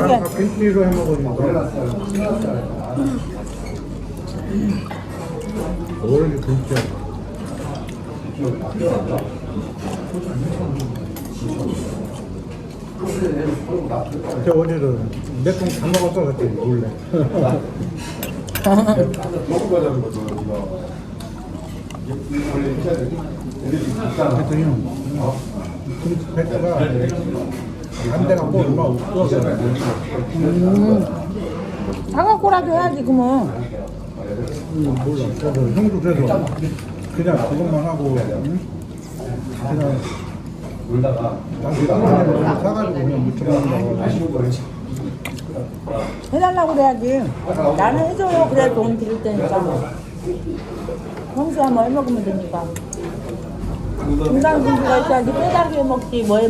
아까 김치로 해 먹으니까 오렌지 김치 저 어제도 몇통 다 먹었어 그때 몰래. 그랬더니 김치 패스가 한 대가 뭐 얼마 없 어. 사갖고라도 해야지 그러면. 음, 몰라. 그래서 형도 그래서 그냥 그것만 하고 응? 그냥 나중에 끓여내고 사가지고 그냥 무쳐 먹는다고 해달라고 그래야지. 나는 해줘요. 그래 돈 드릴 테니까. 형수 한번 해 먹으면 되니까? 중간 분수가 있어야지. 빼달게 먹지. 뭐 해 먹지